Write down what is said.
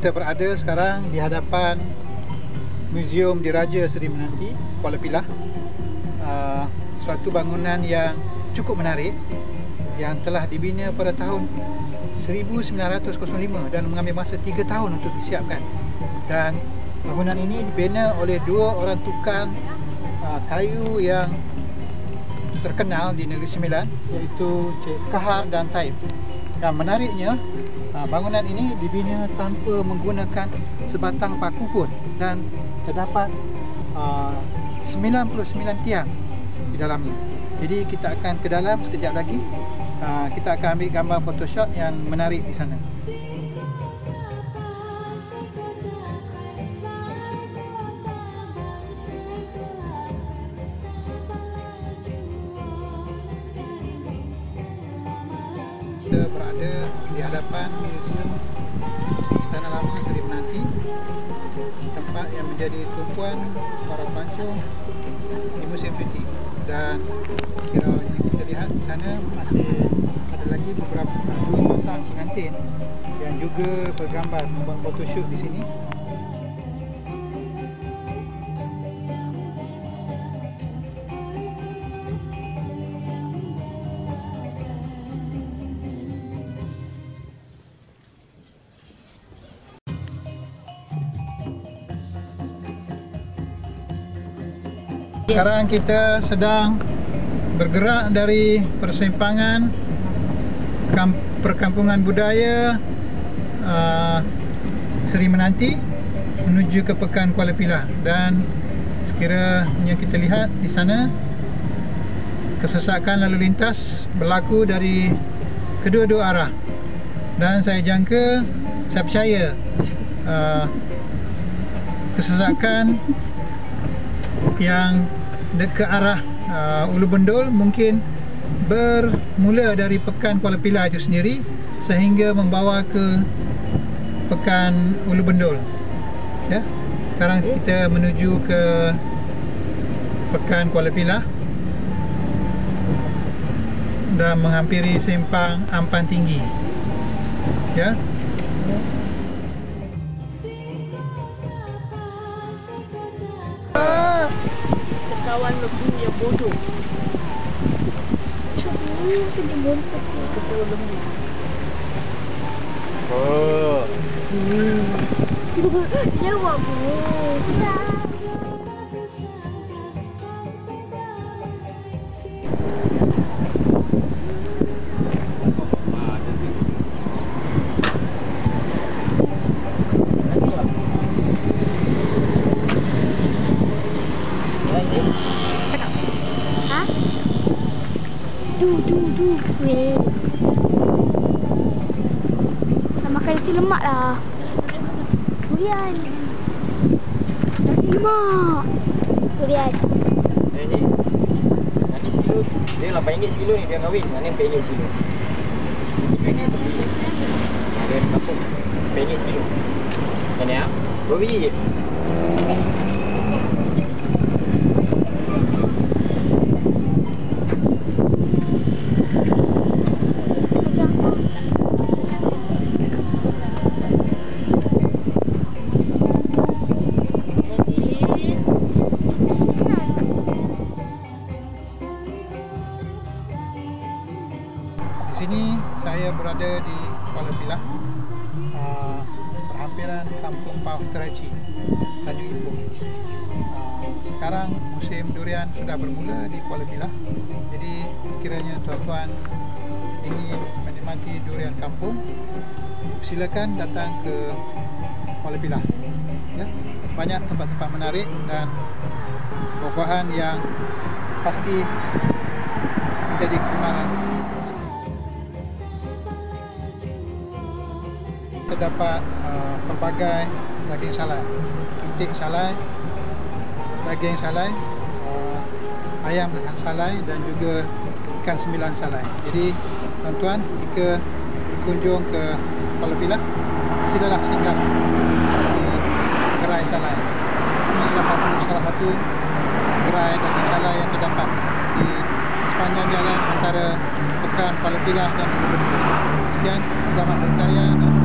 kita berada sekarang di hadapan Museum Diraja Seri Menanti Kuala Pilah. Uh, suatu bangunan yang cukup menarik yang telah dibina pada tahun 1905 dan mengambil masa 3 tahun untuk disiapkan. Dan bangunan ini dibina oleh dua orang tukang uh, kayu yang terkenal di Negeri Sembilan iaitu Cik Kahar dan Taib. Yang menariknya Ha, bangunan ini dibina tanpa menggunakan sebatang paku pun dan terdapat uh, 99 tiang di dalamnya. Jadi kita akan ke dalam sekejap lagi. Uh, kita akan ambil gambar photoshop yang menarik di sana. Hadapan museum Istana Lama Seri Menanti tempat yang menjadi tumpuan para pelancong di musim cuti. Dan sekiranya kita lihat di sana masih ada lagi beberapa dua pasang pengantin yang juga bergambar membuat photoshoot di sini Sekarang kita sedang bergerak dari persimpangan perkampungan budaya uh, Seri Menanti menuju ke Pekan Kuala Pilah. Dan sekiranya kita lihat di sana kesesakan lalu lintas berlaku dari kedua-dua arah. Dan saya jangka saya percaya uh, kesesakan yang ke arah uh, Ulu Bendul mungkin bermula dari Pekan Kuala Pilah itu sendiri sehingga membawa ke Pekan Ulu Bendul. Ya. Sekarang kita menuju ke Pekan Kuala Pilah dan menghampiri simpang Ampan Tinggi. Ya. Kawan lembu yang bodoh. Dia montok tu ketua lembu. Oh. Hmm. dia buat bu. Weh. Nak makan nasi lemak lah. Durian. Nasi lemak. Durian. Eh sekilo. Dia RM8 sekilo ni dia kahwin. Mana RM4 sekilo. RM4 sekilo. Kampung. RM4 sekilo. Mana ya? Dua biji je. Sini saya berada di Kuala Pilah uh, Perhampiran Kampung Pauh Teraci Tanjung Ipoh. Uh, Sekarang musim durian sudah bermula di Kuala Pilah. Jadi sekiranya tuan-tuan ingin menikmati durian kampung Silakan datang ke Kuala Pilah. Ya. Banyak tempat-tempat menarik dan buah-buahan yang pasti menjadi kegemaran terdapat uh, pelbagai daging salai. Itik salai daging salai uh, ayam salai dan juga ikan sembilan salai. Jadi tuan-tuan jika kunjung ke Kuala Pilah silalah singgah di gerai salai. Ini adalah satu salah satu gerai daging salai yang terdapat di sepanjang jalan antara Pekan Kuala Pilah dan Sekian, selamat berkarya dan